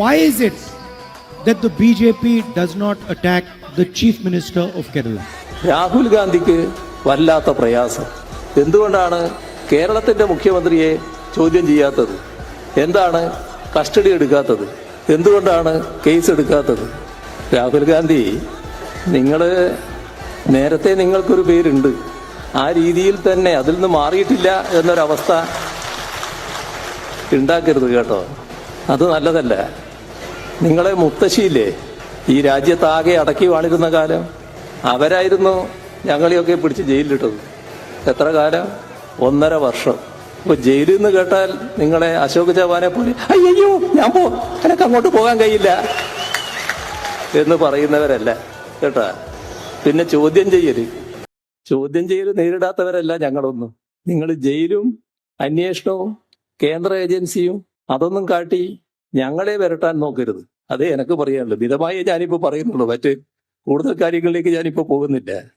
Why is it that the BJP does not attack the Chief Minister of Kerala? Rahul ഗാന്ധിക്ക് വല്ലാത്ത പ്രയാസം. എന്തുകൊണ്ടാണ് കേരളത്തിന്റെ മുഖ്യമന്ത്രിയെ ചോദ്യം ചെയ്യാത്തത്? എന്താണ് കസ്റ്റഡി എടുക്കാത്തത്? എന്തുകൊണ്ടാണ് കേസ് എടുക്കാത്തത്? രാഹുൽ ഗാന്ധി നിങ്ങൾ നേരത്തെ നിങ്ങൾക്കൊരു പേരുണ്ട്. ആ രീതിയിൽ തന്നെ അതിൽ നിന്ന് മാറിയിട്ടില്ല എന്നൊരവസ്ഥ ഉണ്ടാക്കരുത് കേട്ടോ. അത് നല്ലതല്ല. നിങ്ങളെ മുത്തശ്ശിയില്ലേ? ഈ രാജ്യത്താകെ അടക്കി വാണിരുന്ന കാലം അവരായിരുന്നു ഞങ്ങളെയൊക്കെ പിടിച്ച് ജയിലിലിട്ടത്. എത്ര കാലം? ഒന്നര വർഷം. ഇപ്പൊ ജയിലിൽ നിന്ന് കേട്ടാൽ നിങ്ങളെ അശോക് ചവാനെ പോലെ അയ്യോ ഞാൻ പോ അങ്ങോട്ട് പോകാൻ കഴിയില്ല എന്ന് പറയുന്നവരല്ല കേട്ടാ? പിന്നെ ചോദ്യം ചെയ്യൽ. ചോദ്യം ചെയ്യൽ നേരിടാത്തവരല്ല ഞങ്ങളൊന്നും. നിങ്ങൾ ജയിലും അന്വേഷണവും കേന്ദ്ര ഏജൻസിയും അതൊന്നും കാട്ടി ഞങ്ങളെ വരട്ടാൻ നോക്കരുത്. അതേ എനക്ക് പറയാനുള്ളൂ. മിതമായ ഞാനിപ്പോ പറയുന്നുള്ളൂ. മറ്റ് കൂടുതൽ കാര്യങ്ങളിലേക്ക് ഞാനിപ്പോ പോകുന്നില്ല.